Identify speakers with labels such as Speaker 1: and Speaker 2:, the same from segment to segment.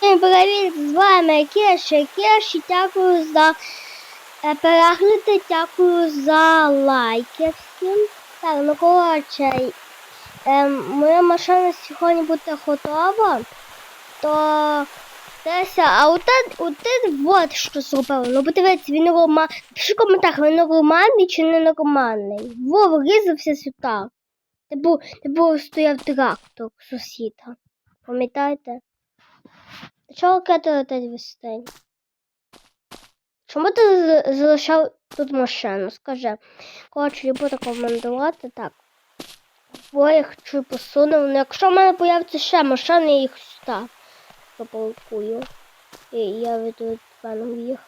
Speaker 1: Всім привіт! З вами Кеша. Кеші, дякую за е, перегляди, дякую за лайки всім. Так, ну коротше, е, моя машина сьогодні буде готова, то Теся, а от от що зробила. Ну подивіться, він рома. Пиши в коментарях, він нормальний чи не нормальний. Вов врізався сюди. Типу, типу стояв трактор сусіда. Пам'ятаєте? Чого кати летить день? Чому ти залишав тут машину? Скажи. Коротше, я буду командувати так. Бо я хочу посунув. Ну, якщо в мене появиться ще машини, я їх сюди запалкую. І я веду паном їх.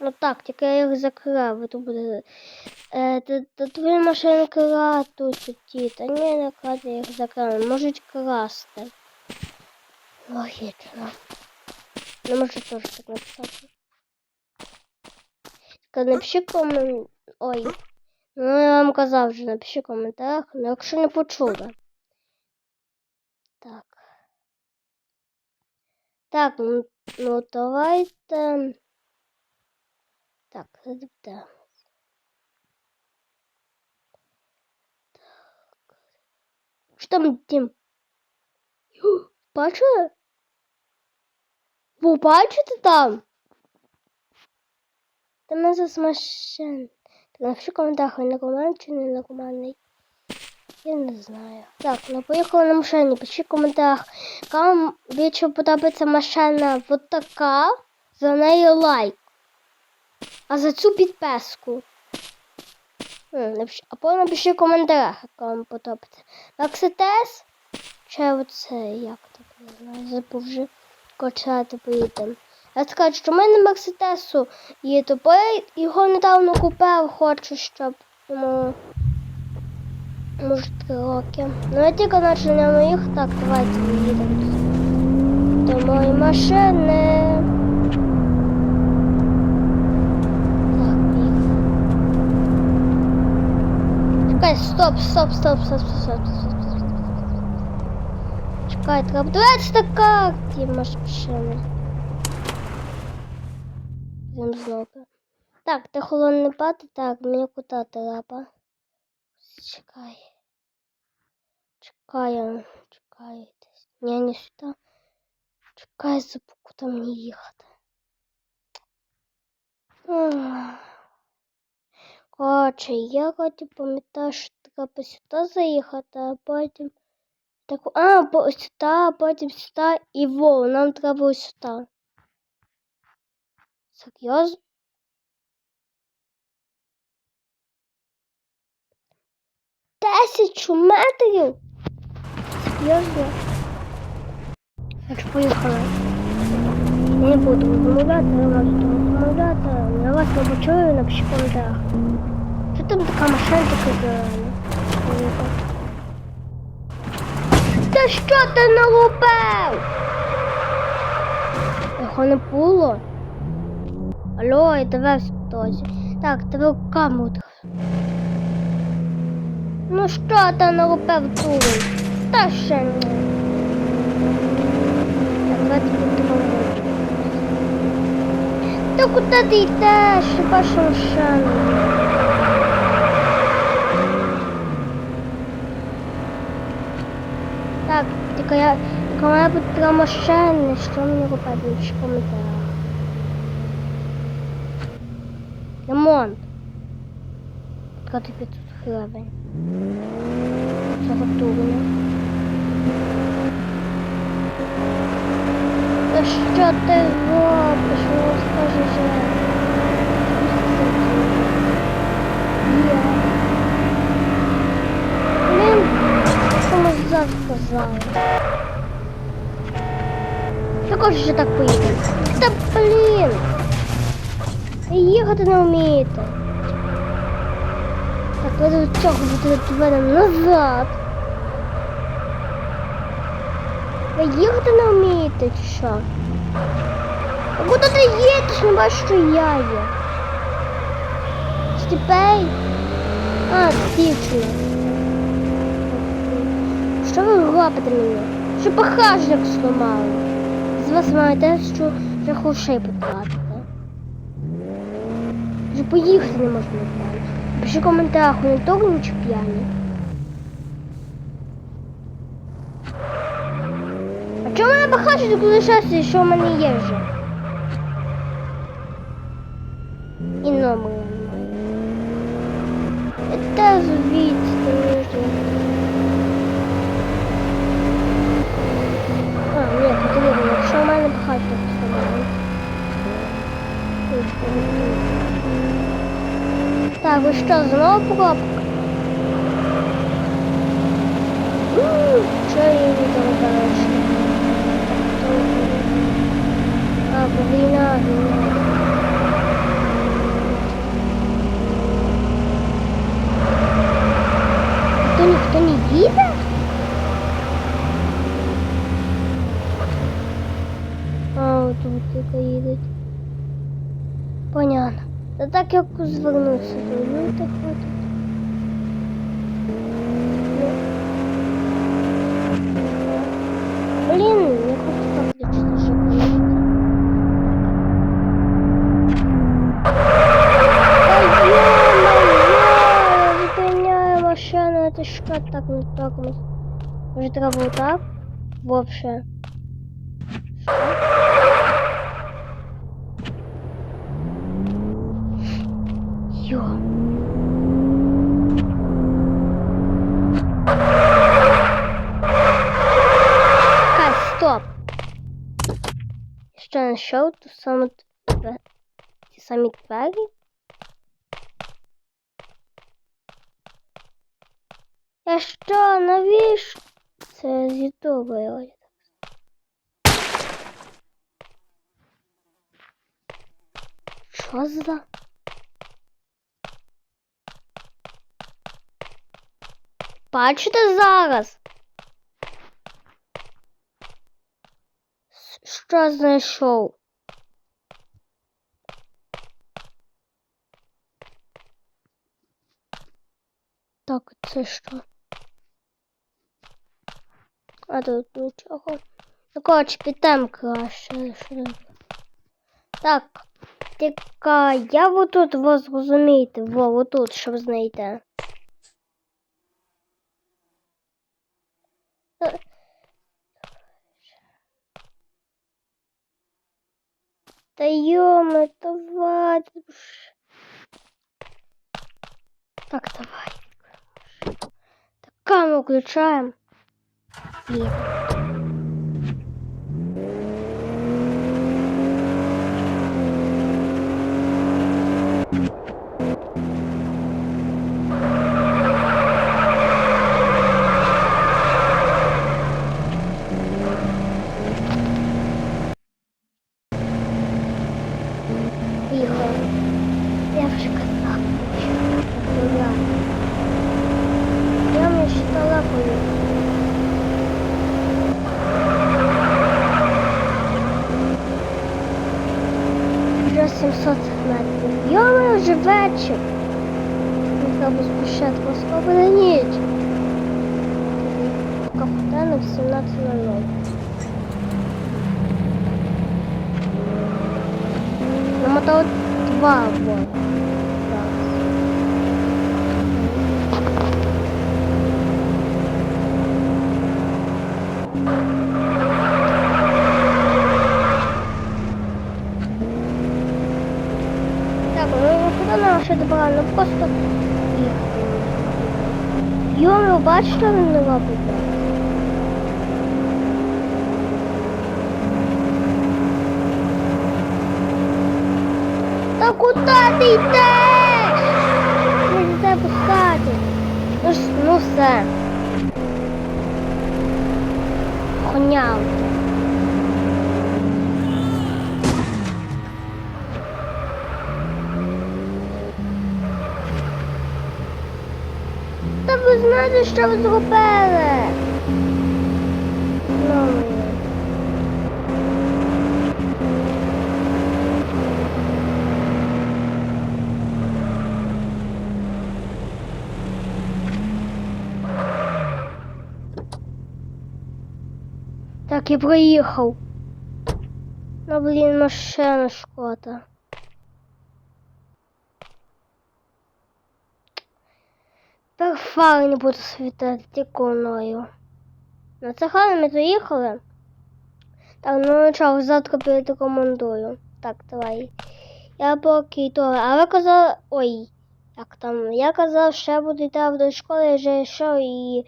Speaker 1: Ну так, тільки я їх закрив, тут буде. Е, твої машини крадуть ті. Та ні, не кради, я їх закрив. Можуть красти. Логічно. Не можу теж так написати. Напиши комент... Ой. Ну, я вам казав вже, напиши в коментарях, ну якщо не почули. Так. Так, ну, ну давайте. Так, де. Що там, Дім? Йо, Бачили? Ви бачите там? Зараз машин. Так напиши в коментарях, він наркоман чи не наркоманний. Я не знаю. Так, ну поїхали на машині. Пиши в коментарях. Кому більше подобається машина вот така, за неї лайк. А за цю підписку. М, напиши- Або напиши в коментарях, як вам подобається. Мерседес? Чи оце, як так не знаю, забув вже качати поїдемо. Я скажу, що в мене Мерседесу є, то бо я його недавно купив, хочу, щоб йому може три роки. Ну я тільки наче на моїх, так давайте поїдемо. До моєї машини. Так, стоп, стоп, стоп, стоп, стоп, стоп, стоп. Чекай, треба дивитися на карті машини. Йдемо знову. Так, ти холодний пати, так, мені куди треба. Чекай. Чекаю, чекаю. десь. Ні, не сюди. Чекай, забув, куди мені їхати. Ах. Коротше, я хоті пам'ятаю, що треба сюди заїхати, а потім. Так, а, по сюди, потім сюди і во, нам треба ось сюди. Серйозно? Тисячу метрів? Серйозно? Хоч поїхали. Не буду замовляти, не можу замовляти. Я вас не почую, напиши в коментарях. Що там така машина така? Та що ти налупив? Його не було. Алло, я дивився хтось. Так, тебе в камеру. Ну що ти налупив тут? Та ще ні. Так. Та куди ти йдеш? Вашу машину. Так, тільки я, тільки має бути три машини, що мені робити в коментарях. Ремонт. Відкати 500 гривень. Заготовлено. Та що ти робиш? Скажи же. Є. Блін, кому зараз сказали. Також ще так поїдемо. Та блін. Їхати не вмієте. Так, ви до цього відведемо назад. Ви їхати не вмієте чи що? А куди ти їдеш? Не бачиш, що я є. Степей? А, дівчина. Що ви робите мені? Що похажник сломали. З вас має те, що вже грошей потратити. Вже поїхати не можна нормально. Пиши в коментарях, вони того чи п'яні. А чому мене коли лишається, що в мене є вже? І немає. Це звідси можна. А, ні, потрібно, якщо в мене бахачуть вставляють. Так, ви що, знову пробка? Що я не догадалась? А, війна, війна. То ніхто не їде? А, от тут тільки їдуть. Понятно. Та так як звернувся, то ну так от. Блін, я хочу так лічити, щоб поїхати. Та ё-моё, зупиняє машину, це що так не так? Може треба було так? Йо. Кай, стоп. Що знайшов ту саму ті самі двері? Я що, навіщо? Це з Ютуба я. Що за? Бачите зараз? Що знайшов? Так, це що? А тут нічого. Ну, коротше, підемо краще. Так, тільки я вот тут вас зрозумієте, во, вот тут, щоб знайти. Та йоми, давай. Так, давай. Так, камеру включаем. Блин. Тихо. Я вже казав. Аккуратно. Я мне считала Вже 700 метрів. Йоми, вже вечір. Не треба спочатку скоро на ніч. Капітана в 17.00. Намотав два або. Так, ну куди нам ще добра? Ну просто їхати. Йоми, бачиш, що він не робить? Та куди ти йдеш? Не тебе пускати. Ну ж, ну все. Хоняв. Та ви знаєте, що ви зробили? Ну, Так, я проїхав. Ну, блін, машина шкода. Тепер фари не буду світити тільки мною. На це гарно ми доїхали. Так, ну нічого, завтра перерекомендую. Так, давай. Я поки то. А ви казали. Ой, як там? Я казав, що я буду йти до школи, я вже йшов і.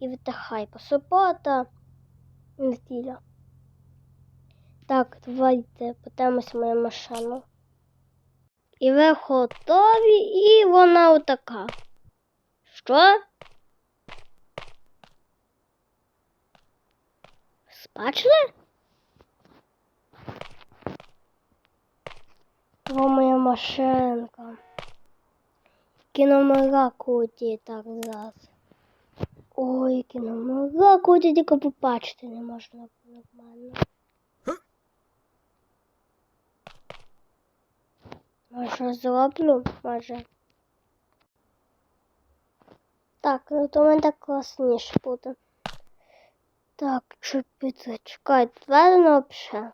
Speaker 1: І вдихай. По субота. Неділя. Так, давайте подивимося мою машину. І ви готові, і вона отака. Що? Спачили? О, моя машинка. Кіномера куті так зараз. Ой, кіномера куті, тільки побачити не можна нормально. Може зроблю, може. Так, ну то мене так класніше буде. Так, чупити, чекай, ведено взагалі.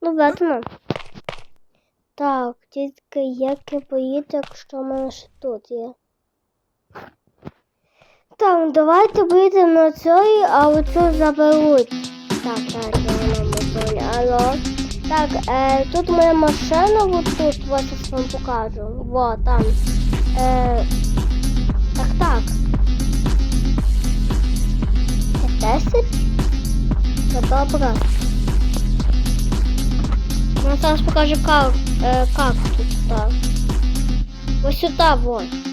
Speaker 1: Ну, ведено. Так, тільки як я поїду, якщо в мене ще тут є. Ну, давайте вийдемо на цей, а оцю заберуть. Так, так, я. Алло. Так, е, тут моя машина, вот тут, вот сейчас вам покажу. Вот, там. Е, так, так. 10? Це добре. Ну, зараз покажу, как, е, как тут, так. Ось сюди, вот.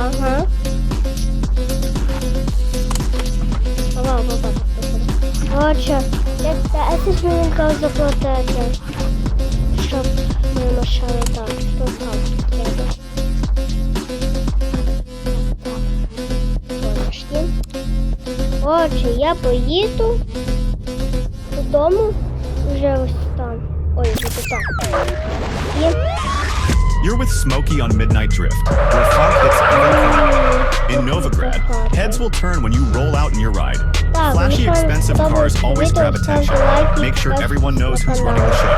Speaker 1: Ага. Ага, так. Короче, як 10 мені треба заплатити. Щоб ми машини так, що там треба. Отже, я поїду додому вже ось там. Ой, вже там.
Speaker 2: You're with Smokey on Midnight Drift, where fog. In Novigrad, heads will turn when you roll out in your ride. Flashy, expensive cars always grab attention. Make sure everyone knows who's running the show.